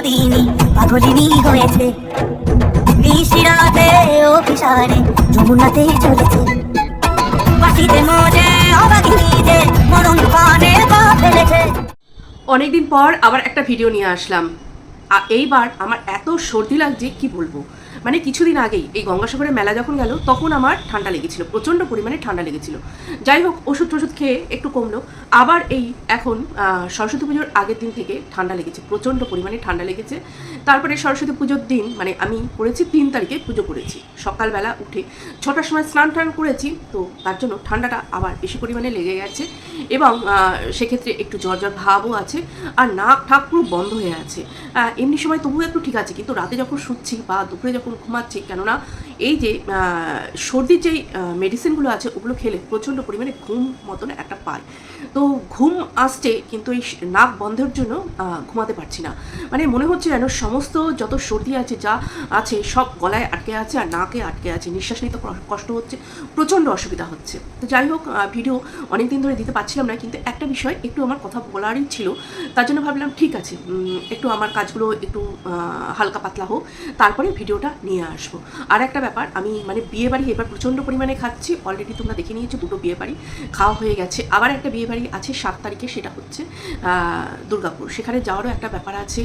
পাগলিনী হয়েছে। অফিসারে যমুনাতে চলেছে। মজে মরণ পানে পা ফেলেছে। অনেকদিন পর আবার একটা ভিডিও নিয়ে আসলাম। এইবার আমার এত সর্দি লাগছে, কি বলব? মানে কিছুদিন আগেই এই গঙ্গাসাগরের মেলা যখন গেল, তখন আমার ঠান্ডা লেগেছিল, প্রচণ্ড পরিমাণে ঠান্ডা লেগেছিল। যাই হোক, ওষুধ টষুধ খেয়ে একটু কমলো। আবার এই এখন সরস্বতী পুজোর আগের দিন থেকে ঠান্ডা লেগেছে, প্রচণ্ড পরিমাণে ঠান্ডা লেগেছে। তারপরে সরস্বতী পুজোর দিন মানে আমি করেছি তিন তারিখে পুজো করেছি। সকালবেলা উঠে ছটার সময় স্নান টান করেছি, তো তার জন্য ঠান্ডাটা আবার বেশি পরিমাণে লেগে গেছে এবং সেক্ষেত্রে একটু জ্বর জ্বর ভাবও আছে আর নাক ঠাক পুরো বন্ধ হয়ে আছে। এমনি সময় তবুও একটু ঠিক আছে, কিন্তু রাতে যখন শুচ্ছি বা দুপুরে যখন ঘুমাচ্ছি, কেননা এই যে সর্দির যেই মেডিসিনগুলো আছে, ওগুলো খেলে প্রচণ্ড পরিমাণে ঘুম মতন একটা পায়। তো ঘুম আসছে কিন্তু এই নাক বন্ধের জন্য ঘুমাতে পারছি না। মানে মনে হচ্ছে যেন সমস্ত যত সর্দি আছে, যা আছে, সব গলায় আটকে আছে আর নাকে আটকে আছে। নিঃশ্বাস নিতে কষ্ট হচ্ছে, প্রচণ্ড অসুবিধা হচ্ছে। তো যাই হোক ভিডিও অনেক দিন ধরে দিতে পারছিলাম না, কিন্তু একটা বিষয় একটু আমার কথা বলারই ছিল। তার জন্য ভাবলাম, ঠিক আছে একটু আমার কাজগুলো একটু হালকা পাতলা হোক, তারপরে ভিডিওটা নিয়ে আসব। আর একটা ব্যাপার। আমি মানে বিয়ে বাড়ি এবার প্রচণ্ড পরিমাণে খাচ্ছি। অলরেডি তোমরা দেখে নিয়েছো, দুটো বিয়ে বাড়ি খাওয়া হয়ে গেছে। আবার একটা বিয়ে বাড়ি আছে সাত তারিখে, সেটা হচ্ছে দুর্গাপুর। সেখানে যাওয়ারও একটা ব্যাপার আছে।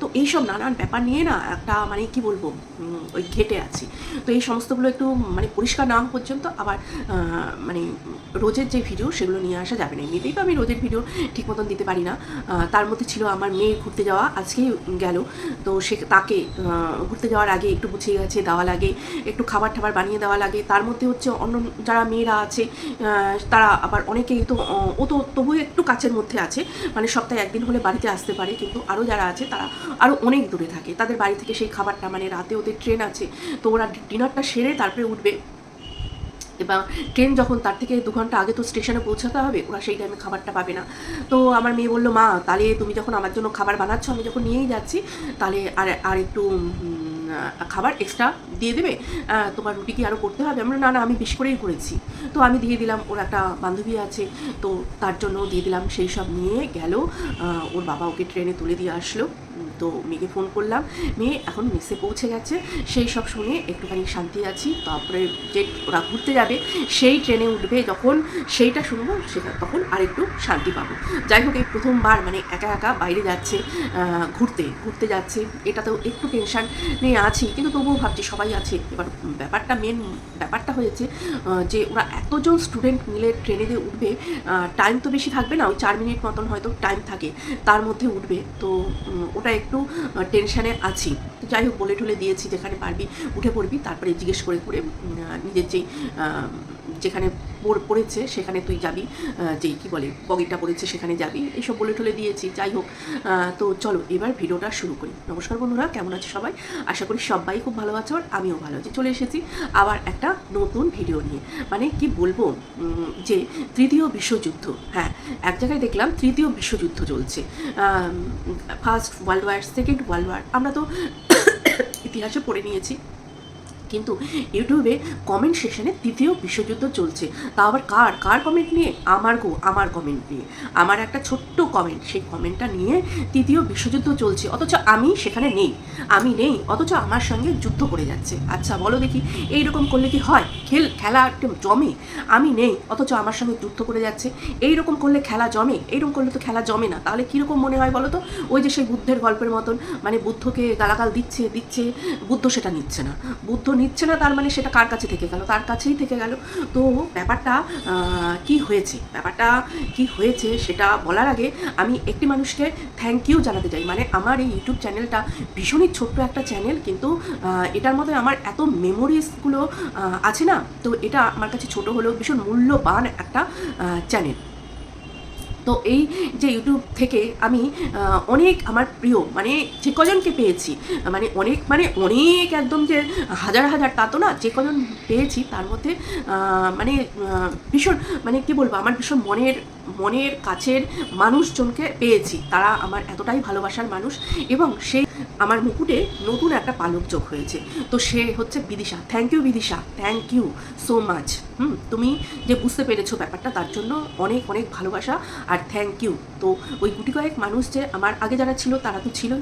তো এইসব নানান ব্যাপার নিয়ে না একটা মানে কি বলব ওই ঘেটে আছি। তো এই সমস্তগুলো একটু মানে পরিষ্কার না পর্যন্ত আবার মানে রোজের যে ভিডিও, সেগুলো নিয়ে আসা যাবে না। এমনিতেই তো আমি রোজের ভিডিও ঠিক মতন দিতে পারি না। তার মধ্যে ছিল আমার মেয়ে ঘুরতে যাওয়া, আজকেই গেল। তো সে তাকে ঘুরতে যাওয়ার আগে একটু গুছিয়ে গেছে দেওয়া লাগে একটু খাবার টাবার বানিয়ে দেওয়া লাগে। তার মধ্যে হচ্ছে অন্য যারা মেয়েরা আছে তারা আবার অনেকেই তো, ও তো তবুও একটু কাছের মধ্যে আছে। মানে সপ্তাহে একদিন হলে বাড়িতে আসতে পারে। কিন্তু আরও যারা আছে, তারা আরও অনেক দূরে থাকে। তাদের বাড়ি থেকে সেই খাবারটা মানে রাতে ওদের ট্রেন আছে। তো ওরা ডিনারটা সেরে তারপরে উঠবে। এবং ট্রেন যখন তার থেকে দু ঘণ্টা আগে তো স্টেশনে পৌঁছাতে হবে, ওরা সেই টাইমে খাবারটা পাবে না। তো আমার মেয়ে বলল, মা, তাহলে তুমি যখন আমার জন্য খাবার বানাচ্ছ, আমি যখন নিয়েই যাচ্ছি, তাহলে আর আর একটু খাবার এক্সট্রা দিয়ে দেবে তোমার রুটি কি আরও করতে হবে? আমরা, না না, আমি বেশি করেই করেছি। তো আমি দিয়ে দিলাম, ওর একটা বান্ধবী আছে, তো তার জন্য দিয়ে দিলাম, সেই সব নিয়ে গেল ওর বাবা ওকে ট্রেনে তুলে দিয়ে আসলো। তো মেয়েকে ফোন করলাম। মেয়ে এখন মেসে পৌঁছে গেছে। সেই সব শুনে একটুখানি শান্তি আছি। তারপরে যে ওরা ঘুরতে যাবে, সেই ট্রেনে উঠবে যখন সেইটা শুনব, সেটা তখন আরেকটু শান্তি পাবো। যাই হোক, এই প্রথমবার মানে একা একা বাইরে যাচ্ছে ঘুরতে ঘুরতে যাচ্ছে। এটা তো একটু টেনশান নিয়ে আছি। কিন্তু তবুও ভাবছি সবাই আছে। এবার ব্যাপারটা মেন ব্যাপারটা হয়েছে যে ওরা এতজন স্টুডেন্ট মিলে ট্রেনে যে উঠবে টাইম তো বেশি থাকবে না। ওই চার মিনিট মতন হয়তো টাইম থাকে, তার মধ্যে উঠবে। তো ওটা একটু টেনশানে আছি। তো যাই হোক, বলে ঠলে দিয়েছি, যেখানে পারবি উঠে পড়বি, তারপরে জিজ্ঞেস করে করে নিজের যেই যেখানে পড়েছে, সেখানে তুই যাবি যে কী বলে বগিটা পড়েছে, সেখানে যাবি, এইসব বলে টলে দিয়েছি, যাই হোক তো চলো, এবার ভিডিওটা শুরু করি। নমস্কার বন্ধুরা, কেমন আছে সবাই? আশা করি সবাই খুব ভালো আছো আর আমিও ভালো আছি। চলে এসেছি আবার একটা নতুন ভিডিও নিয়ে। মানে কি বলব যে তৃতীয় বিশ্বযুদ্ধ হ্যাঁ এক জায়গায় দেখলাম তৃতীয় বিশ্বযুদ্ধ চলছে। First world war, second world war, আমরা তো ইতিহাসে পড়ে নিয়েছি। কিন্তু ইউটিউবে কমেন্ট সেকশনে তৃতীয় বিশ্বযুদ্ধ চলছে। তা আবার কার? কার কমেন্ট নিয়ে? আমার গো, আমার কমেন্ট নিয়ে। আমার একটা ছোট্ট কমেন্ট সেই কমেন্টটা নিয়ে তৃতীয় বিশ্বযুদ্ধ চলছে। অথচ আমি সেখানে নেই। আমি নেই, অথচ আমার সঙ্গে যুদ্ধ করে যাচ্ছে। আচ্ছা বলো দেখি, এইরকম করলে কি হয়? খেল, খেলা জমে। আমি নেই, অথচ আমার সঙ্গে যুদ্ধ করে যাচ্ছে। এইরকম করলে খেলা জমে? এইরকম করলে তো খেলা জমে না। তাহলে কীরকম মনে হয় বলো তো? ওই যে সেই বুদ্ধের গল্পের মতন মানে বুদ্ধকে গালাগাল দিচ্ছে দিচ্ছে, বুদ্ধ সেটা নিচ্ছে না। বুদ্ধ নিচ্ছে না, তার মানে সেটা কার কাছে থেকে গেল? তার কাছেই থেকে গেল। তো ব্যাপারটা কি হয়েছে? ব্যাপারটা কি হয়েছে সেটা বলার আগে আমি একটি মানুষকে থ্যাংক ইউ জানাতে চাই। মানে আমার এই ইউটিউব চ্যানেলটা ভীষণই ছোট্ট একটা চ্যানেল কিন্তু এটার মধ্যে আমার এত মেমোরিজগুলো আছে না? তো এটা আমার কাছে ছোট হলেও ভীষণ মূল্যবান একটা চ্যানেল তো এই যে ইউটিউব থেকে আমি অনেক আমার প্রিয় মানে যে কজনকে পেয়েছি মানে অনেক মানে অনেক একদম যে হাজার হাজার তা তো না, যে কজন পেয়েছি তার মধ্যে মানে ভীষণ মানে কি বলব, আমার ভীষণ মনের মনের কাছের মানুষজনকে পেয়েছি। তারা আমার এতটাই ভালোবাসার মানুষ এবং সেই আমার মুকুটে নতুন একটা পালক যোগ হয়েছে। তো সে হচ্ছে Bidisha. Thank you Bidisha. Thank you so much hmm, তুমি যে বুঝতে পেরেছ ব্যাপারটা, তার জন্য অনেক অনেক ভালোবাসা আর থ্যাংক ইউ তো ওই গুটি কয়েক মানুষ যে আমার আগে যারা ছিল, তারা তো ছিল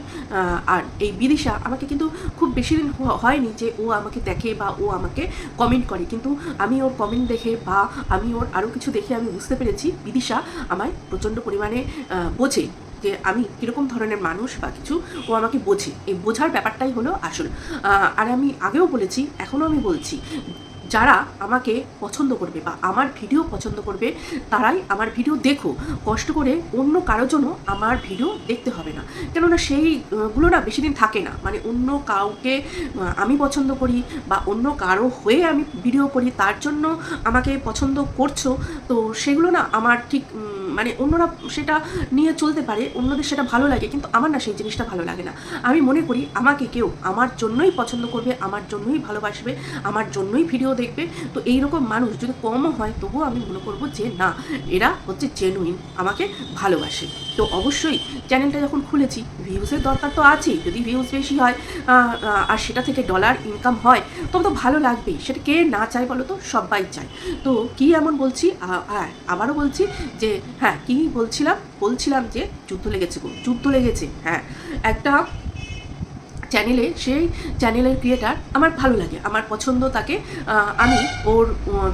আর এই বিদিশা আমাকে কিন্তু খুব বেশি দিন হয়নি যে ও আমাকে দেখে বা ও আমাকে কমেন্ট করে। কিন্তু আমি ওর কমেন্ট দেখে বা আমি ওর আরও কিছু দেখে আমি বুঝতে পেরেছি। বিদিশা আমায় প্রচণ্ড পরিমাণে বোঝে যে আমি কীরকম ধরনের মানুষ বা কিছু, ও আমাকে বোঝে। এই বোঝার ব্যাপারটাই হলো আসল। আর আমি আগেও বলেছি, এখনও আমি বলছি যারা আমাকে পছন্দ করবে বা আমার ভিডিও পছন্দ করবে, তারাই আমার ভিডিও দেখো। কষ্ট করে অন্য কারোর জন্য আমার ভিডিও দেখতে হবে না। কেননা সেইগুলো না বেশি দিন থাকে না। মানে অন্য কাউকে আমি পছন্দ করি বা অন্য কারও হয়ে আমি ভিডিও করি, তার জন্য আমাকে পছন্দ করছ, তো সেগুলো না আমার ঠিক মানে অন্যরা সেটা নিয়ে চলতে পারে, অন্যদের সেটা ভালো লাগে, কিন্তু আমার না সেই জিনিসটা ভালো লাগে না। আমি মনে করি আমাকে কেউ আমার জন্যই পছন্দ করবে, আমার জন্যই ভালোবাসবে, আমার জন্যই ভিডিও দেখবে। তো এইরকম মানুষ যদি কমও হয়, তবুও আমি মনে করব যে না, এরা হচ্ছে জেনুইন আমাকে ভালোবাসে। তো অবশ্যই চ্যানেলটা যখন খুলেছি ভিউজের দরকার তো আছেই। যদি ভিউজ বেশি হয় আর সেটা থেকে ডলার ইনকাম হয়, তবে তো ভালো লাগবেই। সেটা কে না চায় বলো তো? সবাই চায়। তো কি এমন বলছি? আবারও বলছি যে হ্যাঁ কি বলছিলাম? বলছিলাম যে, যুদ্ধ লেগেছে গো, যুদ্ধ লেগেছে হ্যাঁ। একটা চ্যানেলে সেই চ্যানেলের ক্রিয়েটার আমার ভালো লাগে। আমার পছন্দ তাকে। আমি ওর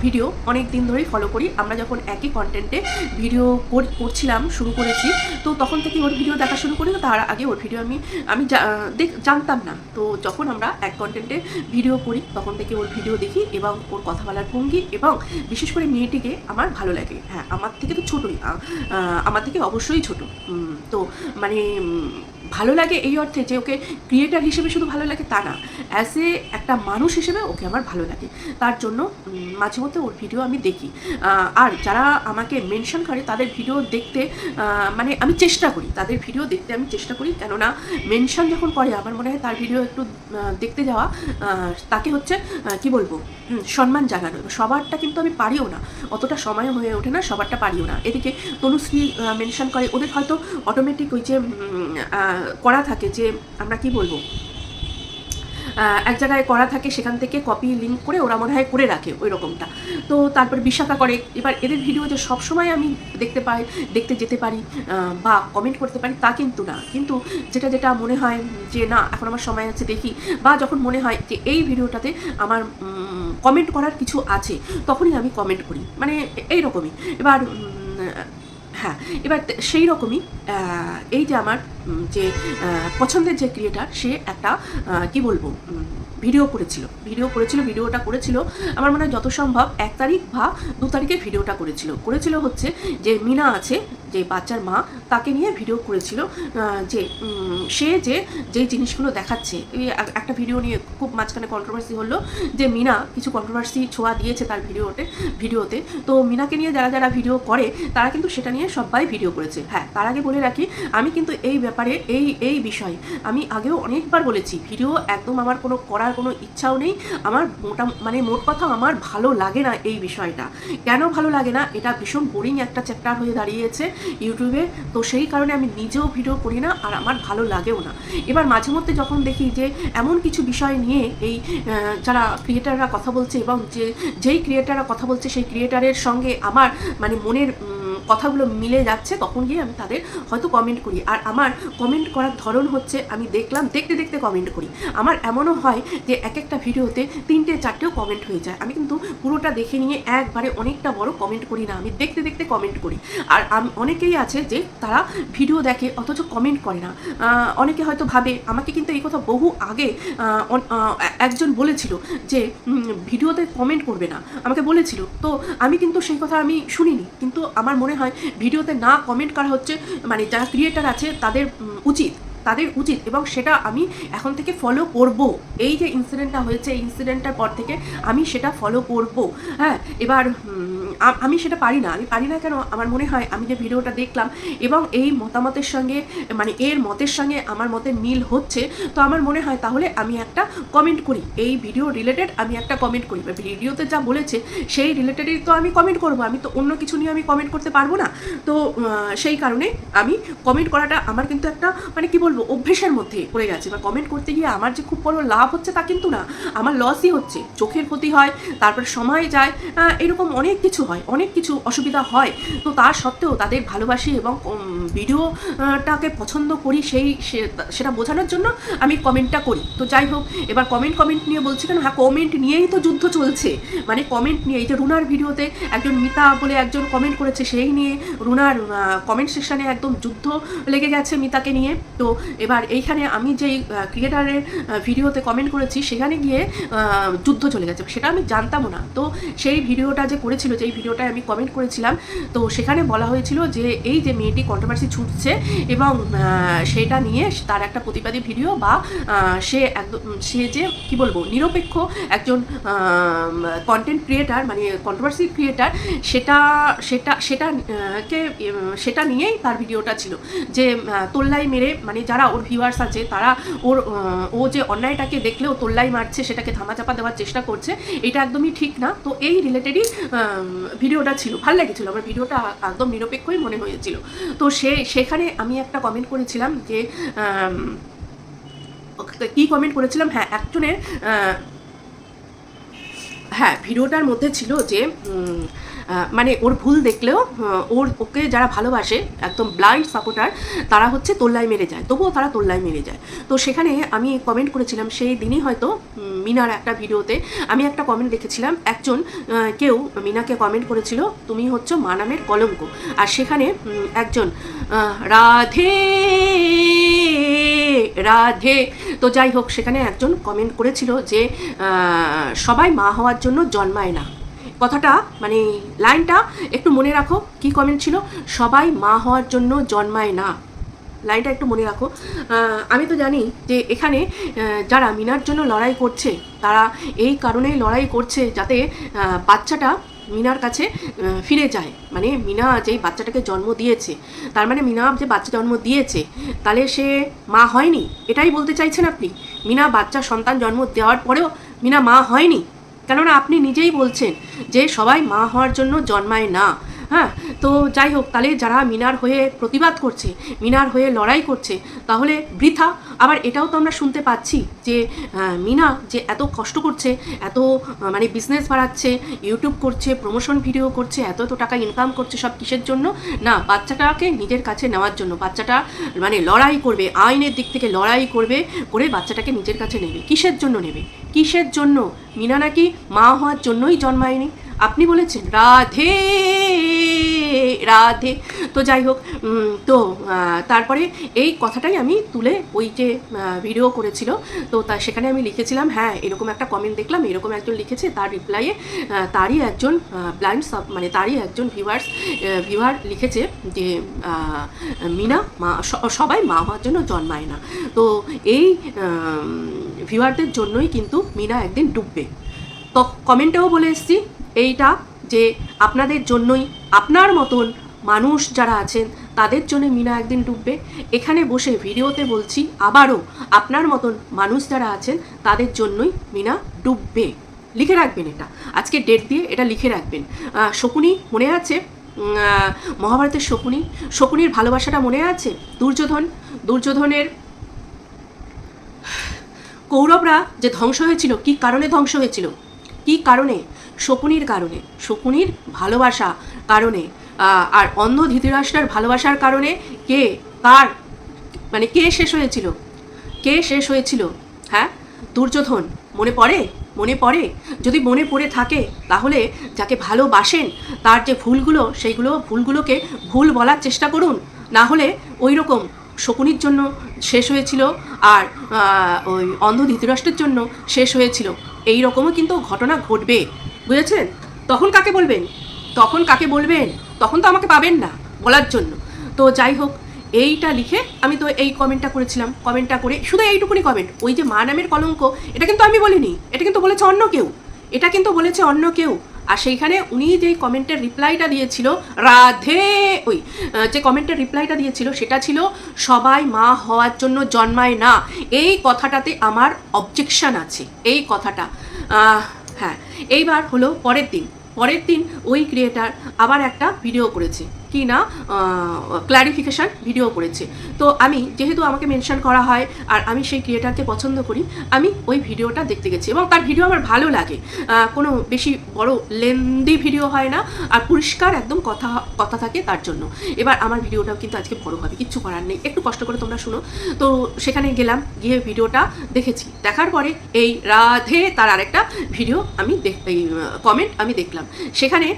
ভিডিও অনেক দিন ধরেই ফলো করি। আমরা যখন একই কন্টেন্টে ভিডিও করছিলাম, শুরু করেছি, তো তখন থেকে ওর ভিডিও দেখা শুরু করি তার আগে ওর ভিডিও আমি আমি জানতাম না। তো যখন আমরা এক কন্টেন্টে ভিডিও করি, তখন থেকে ওর ভিডিও দেখি এবং ওর কথা বলার ভঙ্গি এবং বিশেষ করে মেয়েটিকে আমার ভালো লাগে। হ্যাঁ আমার থেকে তো ছোটোই। আমার থেকে অবশ্যই ছোট। তো মানে ভালো লাগে এই অর্থে যে ওকে ক্রিয়েটার হিসেবে শুধু ভালো লাগে তা না অ্যাজ এ একটা মানুষ হিসেবে ওকে আমার ভালো লাগে। তার জন্য মাঝে মধ্যে ওর ভিডিও আমি দেখি। আর যারা আমাকে মেনশন করে তাদের ভিডিও দেখতে মানে আমি চেষ্টা করি, তাদের ভিডিও দেখতে আমি চেষ্টা করি। কেননা মেনশন যখন করে, আমার মনে হয় তার ভিডিও একটু দেখতে যাওয়া তাকে হচ্ছে কি বলব সম্মান জানানো সবারটা কিন্তু আমি পারিও না। অতটা সময় হয়ে ওঠে না, সবারটা পারিও না। এদিকে তনুশ্রী মেনশন করে, ওদের হয়তো অটোমেটিক ওই যে করা থাকে যে আমরা কি বলব? এক জায়গায় করা থাকে, সেখান থেকে কপি লিঙ্ক করে ওরা মনে হয় করে রাখে ওই রকমটা। তো তারপর বিশাখা করে, এবার এদের ভিডিও যে সবসময় আমি দেখতে পাই, দেখতে যেতে পারি বা কমেন্ট করতে পারি, তা কিন্তু না। কিন্তু যেটা যেটা মনে হয় যে না, এখন আমার সময় আছে, দেখি, বা যখন মনে হয় যে এই ভিডিওটাতে আমার কমেন্ট করার কিছু আছে, তখনই আমি কমেন্ট করি। মানে এই রকমই এবার হ্যাঁ এবার সেই রকমই এই যে আমার যে পছন্দের যে ক্রিয়েটার, সে একটা কি বলব ভিডিও করেছিল। ভিডিও করেছিল, ভিডিওটা করেছিল, আমার মনে হয় যত সম্ভব এক তারিখ বা দু তারিখে ভিডিওটা করেছিল। করেছিল হচ্ছে যে, মিনা আছে যে বাচ্চার মা তাকে নিয়ে ভিডিও করেছিল যে সে যে যেই জিনিসগুলো দেখাচ্ছে। এক- একটা ভিডিও নিয়ে খুব মাঝখানে কন্ট্রোভার্সি হলো যে, মিনা কিছু কন্ট্রোভার্সি ছোঁয়া দিয়েছে তার ভিডিওতে ভিডিওতে তো মিনাকে নিয়ে যারা যারা ভিডিও করে, তারা কিন্তু সেটা নিয়ে সবাই ভিডিও করেছে। হ্যাঁ তার আগে বলে রাখি, আমি কিন্তু এই ব্যাপারে, এই এই বিষয়ে আমি আগেও অনেকবার বলেছি ভিডিও একদম আমার কোনো করার কোনো ইচ্ছাও নেই। আমার মোটা মানে মোট কথা আমার ভালো লাগে না এই বিষয়টা। কেন ভালো লাগে না? এটা ভীষণ বোরিং একটা চ্যাপ্টার হয়ে দাঁড়িয়েছে। ইউটিউবে। তো সেই কারণে আমি নিজেও ভিডিও করি না আর আমার ভালো লাগেও না। এবার মাঝে মধ্যে যখন দেখি যে এমন কিছু বিষয় নিয়ে এই যারা ক্রিয়েটাররা কথা বলছে এবং যে, যেই ক্রিয়েটাররা কথা বলছে সেই ক্রিয়েটারের সঙ্গে আমার মানে মনের কথাগুলো মিলে যাচ্ছে, তখন গিয়ে আমি তাদের হয়তো কমেন্ট করি। আর আমার কমেন্ট করার ধরন হচ্ছে, আমি দেখলাম, দেখতে দেখতে কমেন্ট করি। আমার এমনও হয় যে এক একটা ভিডিওতে তিনটে, চারটেও কমেন্ট হয়ে যায়। আমি কিন্তু পুরোটা দেখে নিয়ে একবারে অনেকটা বড় কমেন্ট করি না। আমি দেখতে দেখতে কমেন্ট করি। আর আমি, অনেকেই আছে যে, তারা ভিডিও দেখে অথচ কমেন্ট করে না। অনেকে হয়তো ভাবে, আমাকে কিন্তু এই কথা বহু আগে একজন বলেছিল যে ভিডিওতে কমেন্ট করবে না। আমাকে বলেছিল। তো আমি কিন্তু সেই কথা আমি শুনিনি। কিন্তু আমার মনে হয় ভিডিওতে না কমেন্ট করা হচ্ছে মানে যারা ক্রিয়েটার আছে তাদের উচিত। তাদের উচিত এবং সেটা আমি এখন থেকে ফলো করব। এই যে ইনসিডেন্টটা হয়েছে, এই ইনসিডেন্টটার পর থেকে আমি সেটা ফলো করব। হ্যাঁ এবার আমি সেটা পারি না, আমি পারি না কেন? আমার মনে হয় আমি যে ভিডিওটা দেখলাম এবং এই মতামতের সঙ্গে মানে এর মতের সঙ্গে আমার মতে মিল হচ্ছে, তো আমার মনে হয় তাহলে আমি একটা কমেন্ট করি। এই ভিডিও রিলেটেড আমি একটা কমেন্ট করি। ভিডিওতে যা বলেছে, সেই রিলেটেডই তো আমি কমেন্ট করব। আমি তো অন্য কিছু নিয়ে আমি কমেন্ট করতে পারব না। তো সেই কারণে আমি কমেন্ট করাটা আমার কিন্তু একটা মানে কি বলব? অভ্যেসের মধ্যে পড়ে গেছে বা কমেন্ট করতে গিয়ে আমার যে খুব বড় লাভ হচ্ছে তা কিন্তু না, আমার লসই হচ্ছে। চোখের ক্ষতি হয়, তারপরে সময় যায় এরকম অনেক কিছু হয়, অনেক কিছু অসুবিধা হয়। তো তার সত্ত্বেও তাদের ভালোবাসি এবং ভিডিওটাকে পছন্দ করি সেই সেটা বোঝানোর জন্য আমি কমেন্টটা করি। তো যাই হোক, এবার কমেন্ট কমেন্ট নিয়ে বলছি কেন? হ্যাঁ কমেন্ট নিয়েই তো যুদ্ধ চলছে। মানে কমেন্ট নিয়ে, এই যে রুনার ভিডিওতে একজন মিতা বলে একজন কমেন্ট করেছে, সেই নিয়ে রুনার কমেন্ট সেকশনে একদম যুদ্ধ লেগে গেছে মিতাকে নিয়ে। তো এবার এইখানে আমি যেই ক্রিয়েটারের ভিডিওতে কমেন্ট করেছি, সেখানে গিয়ে যুদ্ধ চলে গেছে। সেটা আমি জানতামও না। তো সেই ভিডিওটা যে করেছিল, যেই ভিডিওটায় আমি কমেন্ট করেছিলাম, তো সেখানে বলা হয়েছিল যে এই যে মেয়েটি কন্ট্রোভার্সি ছুটছে এবং সেটা নিয়ে তার একটা প্রতিবাদী ভিডিও বা সে একদম, সে যে, কি বলব, নিরপেক্ষ একজন কন্টেন্ট ক্রিয়েটার মানে কন্ট্রোভার্সি ক্রিয়েটার সেটা সেটা সেটা কে, সেটা নিয়েই তার ভিডিওটা ছিল। যে তোল্লাই মেরে মানে যারা ওর ভিউয়ার্স আছে, তারা ওর ও যে অন্যায়টাকে দেখলেও তোল্লাই মারছে, সেটাকে ধামাচাপা দেওয়ার চেষ্টা করছে, এটা একদমই ঠিক না। তো এই রিলেটেডই ভিডিওটা ছিল। ভালো লেগেছিলো, আমার ভিডিওটা একদম নিরপেক্ষই মনে হয়েছিল। তো সে, সেখানে আমি একটা কমেন্ট করেছিলাম যে কি কমেন্ট করেছিলাম? হ্যাঁ একজনের হ্যাঁ ভিডিওটার মধ্যে ছিল যে মানে ওর ভুল দেখলেও ওর, ওকে যারা ভালোবাসে, একদম ব্লাইন্ড সাপোর্টার তারা হচ্ছে তোল্লাই মেরে যায়। তবুও তারা তোল্লাই মেরে যায়। তো সেখানে আমি কমেন্ট করেছিলাম, সেই দিনই হয়তো মিনার একটা ভিডিওতে আমি একটা কমেন্ট দেখেছিলাম। একজন কেউ মিনাকে কমেন্ট করেছিল, তুমি হচ্ছে মানামের কলঙ্ক। আর সেখানে একজন রাধে রাধে। তো যাই হোক, সেখানে একজন কমেন্ট করেছিল যে সবাই মা হওয়ার জন্য জন্মায় না। কথাটা মানে লাইনটা একটু মনে রাখো, কি কমেন্ট ছিল? সবাই মা হওয়ার জন্য জন্মায় না। লাইনটা একটু মনে রাখো। আমি তো জানি যে এখানে যারা মিনার জন্য লড়াই করছে, তারা এই কারণেই লড়াই করছে যাতে বাচ্চাটা মিনার কাছে ফিরে যায়। মানে মিনা যেই বাচ্চাটাকে জন্ম দিয়েছে, তার মানে মিনা যে বাচ্চা জন্ম দিয়েছে, তাহলে সে মা হয়নি। এটাই বলতে চাইছেন আপনি? মিনা বাচ্চা সন্তান জন্ম দেওয়ার পরেও মিনা মা হয়নি? কেননা আপনি নিজেই বলছেন যে সবাই মা হওয়ার জন্য জন্মায় না। হ্যাঁ তো যাই হোক, তাহলে যারা মিনার হয়ে প্রতিবাদ করছে, মিনার হয়ে লড়াই করছে, তাহলে বৃথা। আবার এটাও তো আমরা শুনতে পাচ্ছি যে মিনা যে এত কষ্ট করছে, এত মানে বিজনেস বাড়াচ্ছে ইউটিউব করছে প্রমোশন ভিডিও করছে, এত এত টাকা ইনকাম করছে সব কিসের জন্য? না, বাচ্চাটাকে নিজের কাছে নেওয়ার জন্য। বাচ্চাটা মানে লড়াই করবে, আইনের দিক থেকে লড়াই করবে, করে বাচ্চাটাকে নিজের কাছে নেবে। কিসের জন্য নেবে? কিসের জন্য? মিনা নাকি মা হওয়ার জন্যই জন্মায়নি। আপনি বলেছেন, রাধে রাধে। তো যাই হোক তো তারপরে এই কথাটাই আমি তুলে ওই যে ভিডিও করেছিল, তো তা সেখানে আমি লিখেছিলাম হ্যাঁ এরকম একটা কমেন্ট দেখলাম, এরকম একজন লিখেছে, তার রিপ্লাইয়ে তারই একজন ব্লাইন্ড মানে তারই একজন ভিউয়ার্স ভিউয়ার লিখেছে যে মিনা, মা সবাই মা হওয়ার জন্য জন্মায় না। তো এই ভিউয়ারদের জন্যই কিন্তু মিনা একদিন ডুববে। তো কমেন্টেও বলে এসেছি। এইটা যে আপনাদের জন্যই, আপনার মতন মানুষ যারা আছেন, তাদের জন্য মিনা একদিন ডুববে। এখানে বসে ভিডিওতে বলছি, আবারও আপনার মতন মানুষ যারা আছেন, তাদের জন্যই মিনা ডুববে। লিখে রাখবেন এটা। আজকে ডেট দিয়ে এটা লিখে রাখবেন। শকুনি মনে আছে? মহাভারতের শকুনি। শকুনির ভালোবাসাটা মনে আছে? দুর্যোধন? দুর্যোধনের কৌরবরা যে ধ্বংস হয়েছিল, কি কারণে ধ্বংস হয়েছিল? কি কারণে? শকুনির কারণে, শকুনির ভালোবাসা কারণে আর অন্ধ ধৃতরাষ্ট্রের ভালোবাসার কারণে কে কার মানে কে শেষ হয়েছিল? কে শেষ হয়েছিল? হ্যাঁ? দুর্যোধন, মনে পড়ে? মনে পড়ে? যদি মনে পড়ে থাকে, তাহলে যাকে ভালোবাসেন, তার যে ভুলগুলো, সেইগুলো ভুলগুলোকে ভুল বলার চেষ্টা করুন। না হলে ওই রকম শকুনির জন্য শেষ হয়েছিল আর ওই অন্ধ ধৃতরাষ্ট্রের জন্য শেষ হয়েছিল। এই রকমও কিন্তু ঘটনা ঘটবে। বুঝেছেন? তখন কাকে বলবেন? তখন কাকে বলবেন? তখন তো আমাকে পাবেন না বলার জন্য। তো যাই হোক, এইটা লিখে আমি তো এই কমেন্টটা করেছিলাম। কমেন্টটা করে শুধু এইটুকুনি কমেন্ট। ওই যে মা নামের কলঙ্ক, এটা কিন্তু আমি বলিনি। এটা কিন্তু বলেছে অন্য কেউ। এটা কিন্তু বলেছে অন্য কেউ। আর সেইখানে উনি যে কমেন্টের রিপ্লাইটা দিয়েছিল, রাধে, ওই যে কমেন্টের রিপ্লাইটা দিয়েছিল, সেটা ছিল, সবাই মা হওয়ার জন্য জন্মায় না। এই কথাটাতে আমার অবজেকশন আছে। এই কথাটা হ্যাঁ এইবার হলো পরের দিন। পরের দিন ওই ক্রিয়েটার আবার একটা ভিডিও করেছে। কি না ক্লারিফিকেশান ভিডিও করেছে। তো আমি, যেহেতু আমাকে মেনশন করা হয়, আর আমি সেই ক্রিয়েটারকে পছন্দ করি, আমি ওই ভিডিওটা দেখতে গেছি এবং তার ভিডিও আমার ভালো লাগে। কোনো বেশি বড় লেন্দি ভিডিও হয় না, আর পরিষ্কার একদম কথা কথা থাকে তার জন্য। এবার আমার ভিডিওটাও কিন্তু আজকে বড় হবে, কিচ্ছু করার নেই। একটু কষ্ট করে তোমরা শুনো। তো সেখানে গেলাম, গিয়ে ভিডিওটা দেখেছি। দেখার পরে এই রাধে তার আরেকটা ভিডিও আমি দেখ কমেন্ট আমি দেখলাম। সেখানে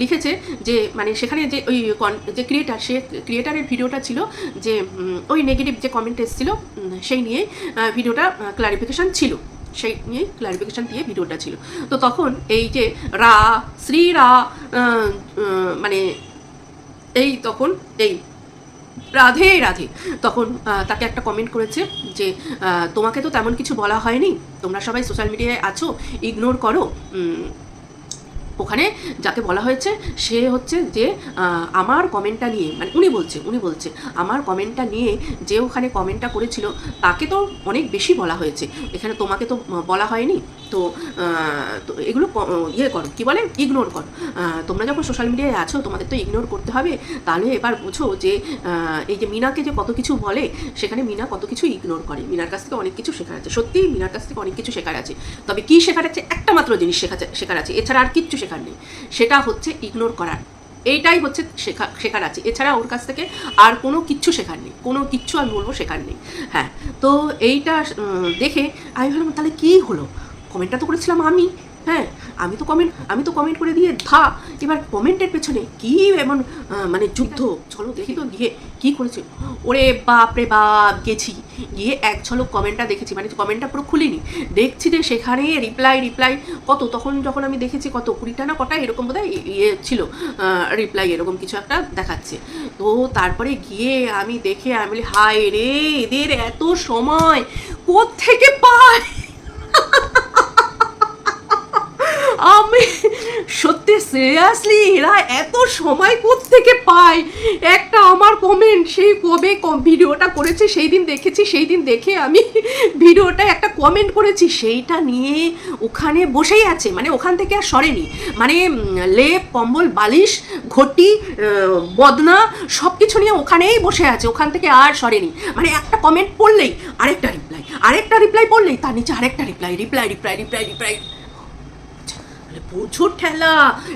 লিখেছে যে মানে সেখানে যে ওই con- যে ক্রিয়েটার সে ক্রিয়েটারের ভিডিওটা ছিল যে ওই নেগেটিভ যে কমেন্ট এসেছিল সেই নিয়ে ভিডিওটা ক্লারিফিকেশান ছিল। সেই নিয়ে ক্লারিফিকেশান দিয়ে ভিডিওটা ছিল। তো তখন এই যে রা শ্রী রা আহ, আহ, মানে এই তখন এই রাধে রাধে তখন তাকে একটা কমেন্ট করেছে যে তোমাকে তো তেমন কিছু বলা হয়নি। তোমরা সবাই সোশ্যাল মিডিয়ায় আছো ইগনোর করো। ওখানে যাকে বলা হয়েছে, সে হচ্ছে যে আমার কমেন্টটা নিয়ে মানে উনি বলছে উনি বলছে, আমার কমেন্টটা নিয়ে যে ওখানে কমেন্টটা করেছিল, তাকে তো অনেক বেশি বলা হয়েছে। এখানে তোমাকে তো বলা হয়নি? তো তো এগুলো ইয়ে করো, কী বলে? ইগনোর করো। তোমরা যখন সোশ্যাল মিডিয়ায় আছো, তোমাদের তো ইগনোর করতে হবে। তাহলে এবার বুঝো যে এই যে মিনাকে যে কত কিছু বলে, সেখানে মিনা কত কিছু ইগনোর করে। মিনার কাছ থেকে অনেক কিছু শেখার আছে। সত্যিই মিনার কাছ থেকে অনেক কিছু শেখার আছে। তবে কী শেখার আছে? একটা মাত্র জিনিস শেখা শেখার আছে। এছাড়া আর কিচ্ছু শেখার নেই। সেটা হচ্ছে ইগনোর করার। এইটাই হচ্ছে শেখা, শেখার আছে। এছাড়া ওর কাছ থেকে আর কোনো কিচ্ছু শেখার নেই। কোনো কিচ্ছু আমি বলব শেখার নেই। হ্যাঁ তো এইটা দেখে আমি ভাবলাম, তাহলে কী হলো? কমেন্টটা তো করেছিলাম আমি। হ্যাঁ আমি তো কমেন্ট আমি তো কমেন্ট করে দিয়ে ধা, এবার কমেন্টের পেছনে কি এমন মানে যুদ্ধ? চলো দেখি তো গিয়ে কি করেছে। ওরে বাপ রে বাপ, গেছি। গিয়ে এক ঝলক কমেন্টটা দেখেছি মানে কমেন্টটা পুরো খুলিনি। দেখছি যে সেখানে রিপ্লাই রিপ্লাই কত? তখন যখন আমি দেখেছি কত? কুড়িটা না কটা? এরকম বোধ ইয়ে ছিল রিপ্লাই এরকম কিছু একটা দেখাচ্ছে। তো তারপরে গিয়ে আমি দেখে আমি বলি, হায় রে, এদের এত সময় কোত্থেকে পায়? সত্যি সিরিয়াসলি এরা এত সময় থেকে পায়? একটা আমার কমেন্ট সেই কবে ভিডিওটা করেছে, সেই দিন দেখেছি, সেই দিন দেখে আমি ভিডিওটা একটা কমেন্ট করেছি, সেইটা নিয়ে ওখানে বসেই আছে মানে ওখান থেকে আর সরেনি। মানে লেপ, কম্বল, বালিশ, ঘটি বদনা সব কিছু নিয়ে ওখানেই বসে আছে, ওখান থেকে আর সরেনি। মানে একটা কমেন্ট পড়লেই আরেকটা রিপ্লাই আরেকটা রিপ্লাই পড়লেই তার নিচে আরেকটা reply reply reply reply reply প্রচুর ঠেলা।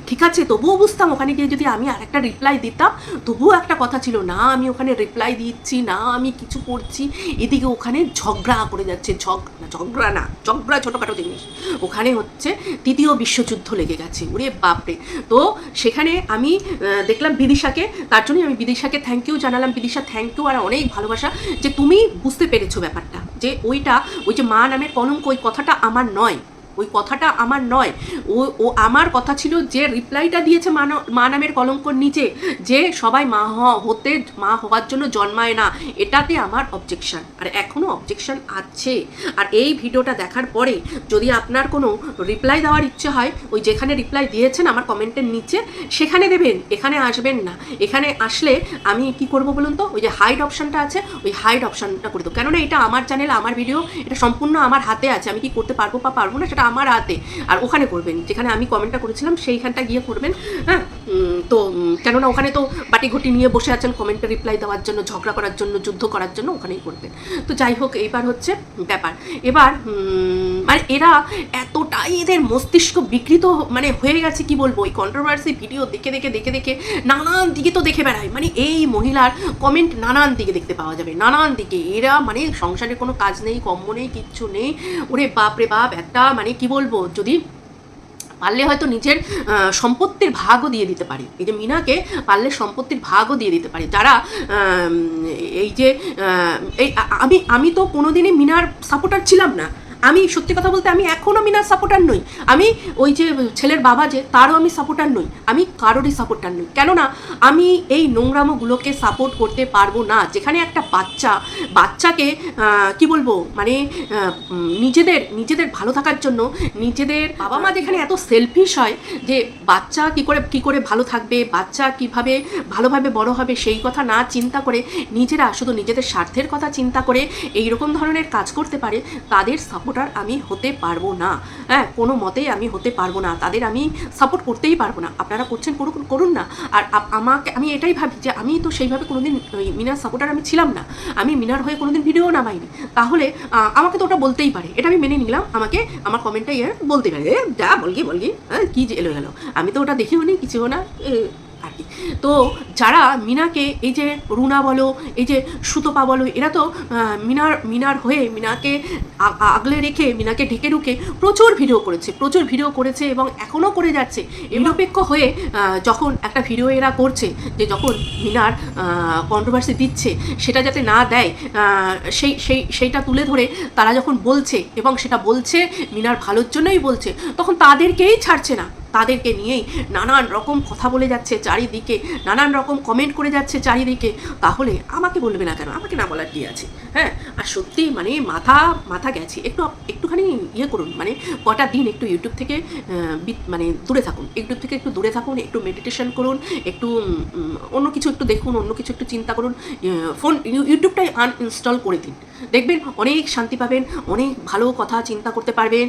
ঠিক আছে, তবুও বুঝতাম ওখানে গিয়ে যদি আমি আরেকটা রিপ্লাই দিতাম, তবুও একটা কথা ছিল, না, আমি ওখানে রিপ্লাই দিচ্ছি, না, আমি কিছু করছি। এদিকে ওখানে ঝগড়া করে যাচ্ছে ঝগড়া ঝগড়া না, ঝগড়া ছোটোখাটো জিনিস। ওখানে হচ্ছে তৃতীয় বিশ্বযুদ্ধ লেগে গেছে, ওরে বাপরে। তো সেখানে আমি দেখলাম বিদিশাকে, তার জন্যই আমি বিদিশাকে থ্যাংক ইউ জানালাম। বিদিশা থ্যাংক ইউ আর অনেক ভালোবাসা। যে তুমি বুঝতে পেরেছ ব্যাপারটা, যে ওইটা, ওই যে মা নামের কলঙ্ক, ওই কথাটা আমার নয়। ওই কথাটা আমার নয়। ও ও আমার কথা ছিল যে রিপ্লাইটা দিয়েছে মা ন- মা নামের কলঙ্কর নিচে যে সবাই মা হতে মা হওয়ার জন্য জন্মায় না। এটাতে আমার অবজেকশন আর এখনও অবজেকশন আছে। আর এই ভিডিওটা দেখার পরে যদি আপনার কোনো রিপ্লাই দেওয়ার ইচ্ছে হয়, ওই যেখানে রিপ্লাই দিয়েছেন আমার কমেন্টের নিচে, সেখানে দেবেন। এখানে আসবেন না। এখানে আসলে আমি কি করব বলুন তো? ওই যে হাইড অপশানটা আছে, ওই হাইড অপশানটা করে দেবো। কেননা এটা আমার চ্যানেল আমার ভিডিও এটা সম্পূর্ণ আমার হাতে আছে। আমি কি করতে পারব বা পারব না সেটা আমার হাতে। আর ওখানে করবেন, যেখানে আমি কমেন্টটা করেছিলাম, সেইখানটা গিয়ে করবেন। হ্যাঁ? তো কেননা ওখানে তো বাটি ঘটি নিয়ে বসে আছেন কমেন্টে রিপ্লাই দেওয়ার জন্য, ঝগড়া করার জন্য, যুদ্ধ করার জন্য ওখানেই করবেন। তো যাই হোক, এইবার হচ্ছে ব্যাপার। এবার মানে এরা এতটাই এদের মস্তিষ্ক বিকৃত মানে হয়ে গেছে, কি বলব? ওই কন্ট্রোভার্সি ভিডিও দেখে দেখে দেখে দেখে নানান দিকে তো দেখে বেড়ায়। মানে এই মহিলার কমেন্ট নানান দিকে দেখতে পাওয়া যাবে, নানান দিকে। এরা মানে সংসারে কোনো কাজ নেই কম্ম নেই, কিচ্ছু নেই। ওরে বাপ রে বাপ, একটা মানে কি বলব, যদি পারলে হয়তো নিজের সম্পত্তির ভাগও দিয়ে দিতে পারি। এই যে মিনাকে পারলে সম্পত্তির ভাগও দিয়ে দিতে পারে। যারা এই যে এই আমি আমি তো কোনোদিনই মিনার সাপোর্টার ছিলাম না। আমি, সত্যি কথা বলতে আমি এখনও মিনার সাপোর্টার নই। আমি ওই যে ছেলের বাবা যে, তারও আমি সাপোর্টার নই। আমি কারোরই সাপোর্টার নই। কেননা, আমি এই নোংরামোগুলোকে সাপোর্ট করতে পারব না। যেখানে একটা বাচ্চা, বাচ্চাকে কি বলব মানে নিজেদের নিজেদের ভালো থাকার জন্য, নিজেদের বাবা মা যেখানে এত সেলফিশ হয় যে, বাচ্চা কি করে কি করে ভালো থাকবে, বাচ্চা কীভাবে ভালোভাবে বড় হবে, সেই কথা না চিন্তা করে, নিজেরা শুধু নিজেদের স্বার্থের কথা চিন্তা করে এই রকম ধরনের কাজ করতে পারে, তাদের সাপোর্ট সাপোর্টার আমি হতে পারব না। হ্যাঁ কোনো মতেই আমি হতে পারব না। তাদের আমি সাপোর্ট করতেই পারব না। আপনারা করছেন করুন করুন না। আর আমাকে, আমি এটাই ভাবি যে আমি তো সেইভাবে কোনোদিন মিনার সাপোর্টার আমি ছিলাম না। আমি মিনার হয়ে কোনোদিন ভিডিও নামাইনি। তাহলে আমাকে তো ওটা বলতেই পারে। এটা আমি মেনে নিলাম। আমাকে, আমার কমেন্টটা ইয়ে বলতে পারে। যা বলগি বলগি। হ্যাঁ কী এলো গেলো আমি তো ওটা দেখিও নি, কিছুও না। আর কি। তো যারা মিনাকে, এই যে রুনা বলো, এই যে সুতপা বলো, এরা তো মিনার মিনার হয়ে মিনাকে আগলে রেখে মিনাকে ঢেকে ঢুকে প্রচুর ভিডিও করেছে, প্রচুর ভিডিও করেছে এবং এখনও করে যাচ্ছে। নিরপেক্ষ হয়ে যখন একটা ভিডিও এরা করছে, যে যখন মিনার কন্ট্রোভার্সি দিচ্ছে, সেটা যাতে না দেয় সেই সেই, সেইটা তুলে ধরে তারা যখন বলছে এবং সেটা বলছে, মিনার ভালোর জন্যই বলছে, তখন তাদেরকেই ছাড়ছে না। তাদেরকে নিয়েই নানান রকম কথা বলে যাচ্ছে চারিদিকে, নানান রকম কমেন্ট করে যাচ্ছে চারিদিকে। তাহলে আমাকে বলবে না কেন? আমাকে না বলার কি আছে? হ্যাঁ? আর সত্যি মানে মাথা মাথা গেছে। একটু একটুখানি ইয়ে করুন। মানে কটা দিন একটু ইউটিউব থেকে মানে দূরে থাকুন। ইউটিউব থেকে একটু দূরে থাকুন, একটু মেডিটেশন করুন, একটু অন্য কিছু একটু দেখুন, অন্য কিছু একটু চিন্তা করুন ফোন ইউটিউবটাই আনইনস্টল করে দিন। দেখবেন অনেক শান্তি পাবেন, অনেক ভালো কথা চিন্তা করতে পারবেন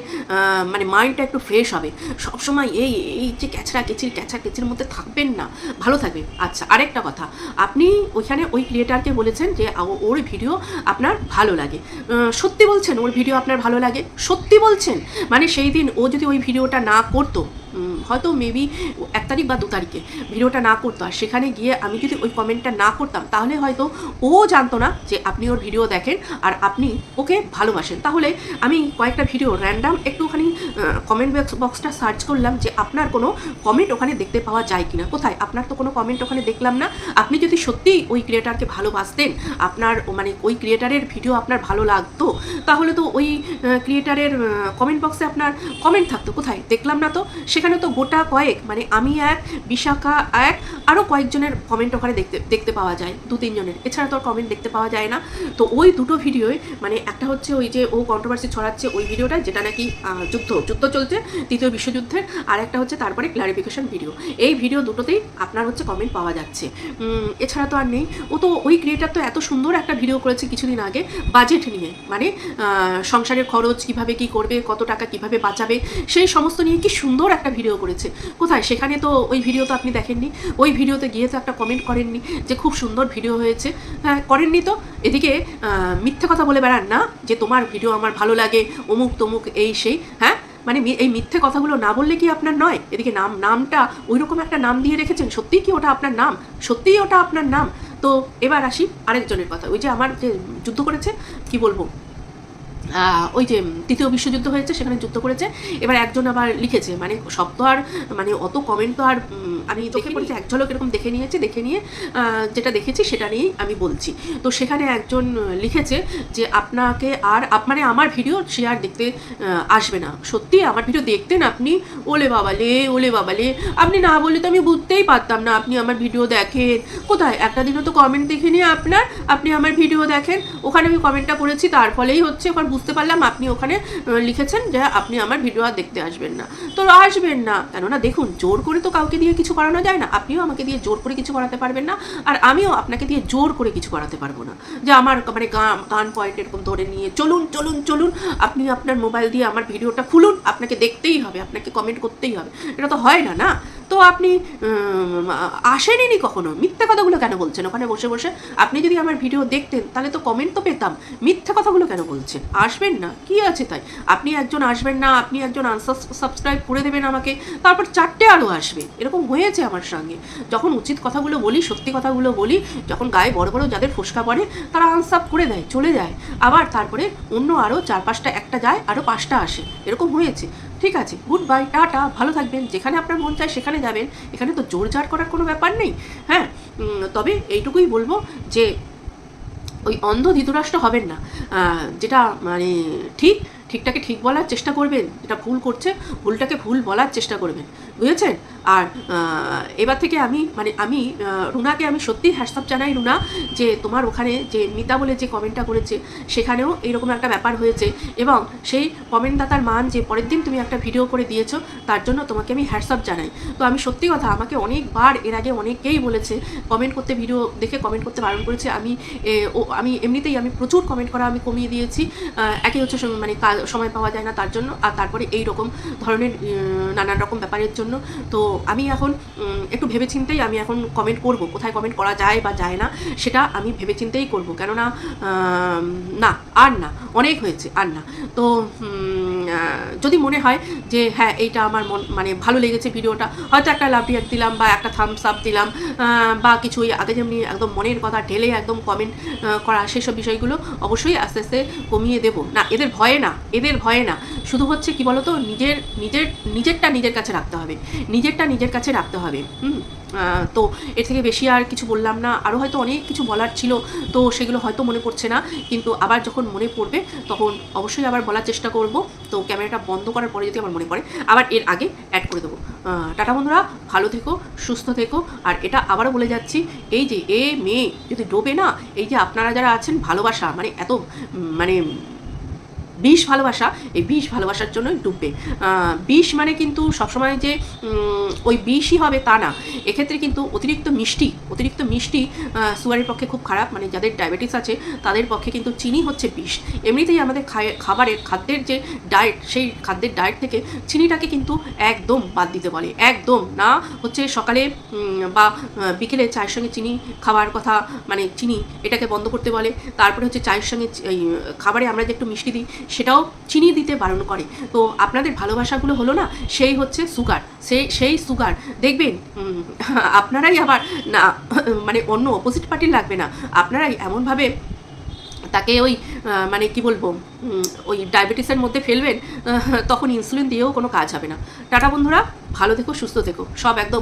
মানে মাইন্ডটা একটু ফ্রেশ হবে। সবসময় এই এই যে ক্যাচড়া কেচির ক্যাচা কেচির মধ্যে থাকবেন না। ভালো থাকবেন। আচ্ছা আরেকটা কথা। আপনি ওইখানে ওই ক্রিয়েটারকে বলেছেন যে ওর ভিডিও আপনার ভালো লাগে। সত্যি বলছেন ওর ভিডিও আপনার ভালো লাগে? সত্যি বলছেন? মানে সেই দিন ও যদি ওই ভিডিওটা না করতো হয়তো মেবি এক তারিখ বা দু তারিখে ভিডিওটা না করতো। আর সেখানে গিয়ে আমি যদি ওই কমেন্টটা না করতাম, তাহলে হয়তো ও জানতো না যে আপনি ওর ভিডিও দেখেন আর আপনি ওকে ভালোবাসেন। তাহলে আমি কয়েকটা ভিডিও র্যান্ডাম একটুখানি কমেন্ট বক্স বক্সটা সার্চ করলাম যে আপনার কোনো কমেন্ট ওখানে দেখতে পাওয়া যায় কিনা। কোথায়? আপনার তো কোনো কমেন্ট ওখানে দেখলাম না। আপনি যদি সত্যিই ওই ক্রিয়েটারকে ভালোবাসতেন, আপনার মানে ওই ক্রিয়েটারের ভিডিও আপনার ভালো লাগতো, তাহলে তো ওই ক্রিয়েটারের কমেন্ট বক্সে আপনার কমেন্ট থাকতো। কোথায়? দেখলাম না তো। সেখানে তো গোটা কয়েক মানে আমি এক, বিশাখা এক আরও কয়েকজনের কমেন্ট ওখানে দেখতে দেখতে পাওয়া যায়, দু তিনজনের। এছাড়া তো কমেন্ট দেখতে পাওয়া যায় না। তো ওই দুটো ভিডিওয় মানে একটা হচ্ছে ওই যে ও কন্ট্রোভার্সি ছড়াচ্ছে ওই ভিডিওটা, যেটা নাকি যুদ্ধ যুদ্ধ চলছে, তৃতীয় বিশ্বযুদ্ধের, আর একটা হচ্ছে তারপরে ক্লারিফিকেশন ভিডিও এই ভিডিও দুটোতেই আপনার হচ্ছে কমেন্ট পাওয়া যাচ্ছে। এছাড়া তো আর নেই। ও তো ওই ক্রিয়েটার তো এত সুন্দর একটা ভিডিও করেছে কিছুদিন আগে বাজেট নিয়ে। মানে সংসারের খরচ কীভাবে কি করবে, কত টাকা কীভাবে বাঁচাবে, সেই সমস্ত নিয়ে কি সুন্দর একটা ভিডিও করেছে। কোথায়? সেখানে তো ওই ভিডিও তো আপনি দেখেননি। ওই ভিডিওতে গিয়ে তো একটা কমেন্ট করেননি যে খুব সুন্দর ভিডিও হয়েছে। হ্যাঁ করেননি তো। এদিকে মিথ্যে কথা বলে বেড়ান না যে তোমার ভিডিও আমার ভালো লাগে, অমুক তমুক এই সেই। হ্যাঁ? মানে এই মিথ্যে কথাগুলো না বললে কি আপনার নয়? এদিকে নাম নামটা ওই রকম একটা নাম দিয়ে রেখেছেন। সত্যিই কি ওটা আপনার নাম? সত্যিই ওটা আপনার নাম? তো এবার আসি আরেকজনের কথা। ওই যে আমার যে যুদ্ধ করেছে, কি বলব? ওই যে তৃতীয় বিশ্বযুদ্ধ হয়েছে সেখানে যুদ্ধ করেছে। এবার একজন আবার লিখেছে মানে সব তো আর মানে অত কমেন্ট তো আর আমি দেখে পড়েছি এক ঝলক এরকম দেখে নিয়েছে দেখে নিয়ে যেটা দেখেছি সেটা নিয়েই আমি বলছি। তো সেখানে একজন লিখেছে যে আপনাকে আর মানে আমার ভিডিও সে আর দেখতে আসবে না। সত্যি আমার ভিডিও দেখতেন আপনি? ওলে বাবালে ওলে বাবালে আপনি না বললে তো আমি বুঝতেই পারতাম না আপনি আমার ভিডিও দেখেন। কোথায়? একটা দিনও তো কমেন্ট দেখে নিয়ে আপনার আপনি আমার ভিডিও দেখেন। ওখানে আমি কমেন্টটা করেছি তার ফলেই হচ্ছে ওখানে বুঝতে পারলাম আপনি ওখানে লিখেছেন যে আপনি আমার ভিডিও আর দেখতে আসবেন না। তো আসবেন না। কেননা দেখুন, জোর করে তো কাউকে দিয়ে কিছু করানো যায় না। আপনিও আমাকে দিয়ে জোর করে কিছু করাতে পারবেন না। আর আমিও আপনাকে দিয়ে জোর করে কিছু করাতে পারব না। যে আমার মানে গান গান পয়েন্ট এরকম ধরে নিয়ে, চলুন চলুন চলুন, আপনি আপনার মোবাইল দিয়ে আমার ভিডিওটা খুলুন। আপনাকে দেখতেই হবে, আপনাকে কমেন্ট করতেই হবে। এটা তো হয় না না? তো আপনি উম, আসেনই কখনো? মিথ্যে কথাগুলো কেন বলছেন? ওখানে বসে বসে আপনি যদি আমার ভিডিও দেখতেন তাহলে তো কমেন্ট তো পেতাম। মিথ্যে কথাগুলো কেন বলছেন? আসবেন না? কি আছে তাই? আপনি একজন আসবেন না আপনি একজন সাবস্ক্রাইব করে দেবেন আমাকে তারপর চারটে আরও আসবে। এরকম হয়েছে আমার সঙ্গে। যখন উচিত কথাগুলো বলি সত্যি কথাগুলো বলি যখন গায়ে বড় বড় যাদের ফোসকা পড়ে তারা আনসাব করে দেয় চলে যায়। আবার তারপরে অন্য আরও চার পাঁচটা একটা যায় আরও পাঁচটা আসে। এরকম হয়েছে। ঠিক আছে গুড বাই টাটা, ভালো থাকবেন, যেখানে আপনার মন চায় সেখানে যাবেন, এখানে তো জোর জার করার কোনো ব্যাপার নেই হ্যাঁ তবে এইটুকুই বলব যে ওই অন্ধ ধৃতরাষ্ট্র হবেন না যেটা মানে ঠিক, ঠিকটাকে ঠিক বলার চেষ্টা করবেন, যেটা ভুল করছে, ভুলটাকে ভুল বলার চেষ্টা করবেন বুঝেছেন? আর এবার থেকে আমি মানে আমি রুনাকে আমি সত্যি হ্যাটসঅ্যাপ জানাই রুনা যে তোমার ওখানে যে মিতা বলে যে কমেন্টটা করেছে সেখানেও এইরকম একটা ব্যাপার হয়েছে এবং সেই কমেন্টদাতার মান যে পরের দিন তুমি একটা ভিডিও করে দিয়েছ তার জন্য তোমাকে আমি হ্যাটসঅ্যাপ জানাই। তো আমি সত্যি কথা আমাকে অনেকবার এর আগে অনেকেই বলেছে কমেন্ট করতে ভিডিও দেখে কমেন্ট করতে বারণ করেছে আমি ও আমি এমনিতেই আমি প্রচুর কমেন্ট করা আমি কমিয়ে দিয়েছি আহ, একে হচ্ছে মানে সময় পাওয়া যায় না তার জন্য আর তারপরে এই রকম ধরনের নানান রকম ব্যাপারের জন্য তো আমি এখন একটু ভেবেচিন্তেই আমি এখন কমেন্ট করব, কোথায় কমেন্ট করা যায় বা যায় না, সেটা আমি ভেবেচিন্তেই করব। কেননা না, আর না, অনেক হয়েছে, আর না। তো যদি মনে হয় যে হ্যাঁ এইটা আমার মন মানে ভালো লেগেছে ভিডিওটা, হয়তো একটা লাভ রিয়াক্ট দিলাম বা একটা থামস আপ দিলাম বা কিছু ওই আগে যেমনি একদম মনের কথা ঢেলে একদম কমেন্ট করা সেসব বিষয়গুলো অবশ্যই আস্তে আস্তে কমিয়ে দেব। না, এদের ভয়ে না, এদের ভয়ে না। শুধু হচ্ছে কি বলতো, নিজের নিজের, নিজেরটা নিজের কাছে রাখতে হবে। নিজেরটা নিজের কাছে রাখতে হবে। হুম? তো এর থেকে বেশি আর কিছু বললাম না। আরও হয়তো অনেক কিছু বলার ছিল, তো সেগুলো হয়তো মনে পড়ছে না। কিন্তু আবার যখন মনে পড়বে, তখন অবশ্যই আবার বলার চেষ্টা করব। তো ক্যামেরাটা বন্ধ করার পরে যদি আমার মনে পড়ে, আবার এর আগে অ্যাড করে দেবো। টাটা বন্ধুরা, ভালো থেকো, সুস্থ থেকো। আর এটা আবারও বলে যাচ্ছি, এই যে এ মেয়ে যদি ডোবে না, এই যে আপনারা যারা আছেন, ভালোবাসা মানে এত মানে বিষ ভালোবাসা, এই বিষ ভালোবাসার জন্যই ডুববে। বিষ মানে কিন্তু সবসময় যে ওই বিষই হবে তা না। এক্ষেত্রে কিন্তু অতিরিক্ত মিষ্টি অতিরিক্ত মিষ্টি সুগারের পক্ষে খুব খারাপ। মানে যাদের ডায়াবেটিস আছে, তাদের পক্ষে কিন্তু চিনি হচ্ছে বিষ। এমনিতেই আমাদের খাবারের খাদ্যের যে ডায়েট, সেই খাদ্যের ডায়েট থেকে চিনিটাকে কিন্তু একদম বাদ দিতে বলে। একদম না হচ্ছে সকালে বা বিকেলে চায়ের সঙ্গে চিনি খাওয়ার কথা মানে চিনি এটাকে বন্ধ করতে বলে। তারপরে হচ্ছে চায়ের সঙ্গে খাবারে আমরা যে একটু মিষ্টি দিই সেটাও চিনি দিতে বারণ করে। তো আপনাদের ভালোবাসাগুলো হলো না, সেই হচ্ছে সুগার সেই সেই সুগার দেখবেন আপনারাই আবার না মানে অন্য অপোজিট পার্টির লাগবে না। আপনারাই এমনভাবে তাকে ওই মানে কি বলব ওই ডায়াবেটিসের মধ্যে ফেলবেন তখন ইনসুলিন দিয়েও কোনো কাজ হবে না। টাটা বন্ধুরা, ভালো থেকো, সুস্থ থেকো। সব একদম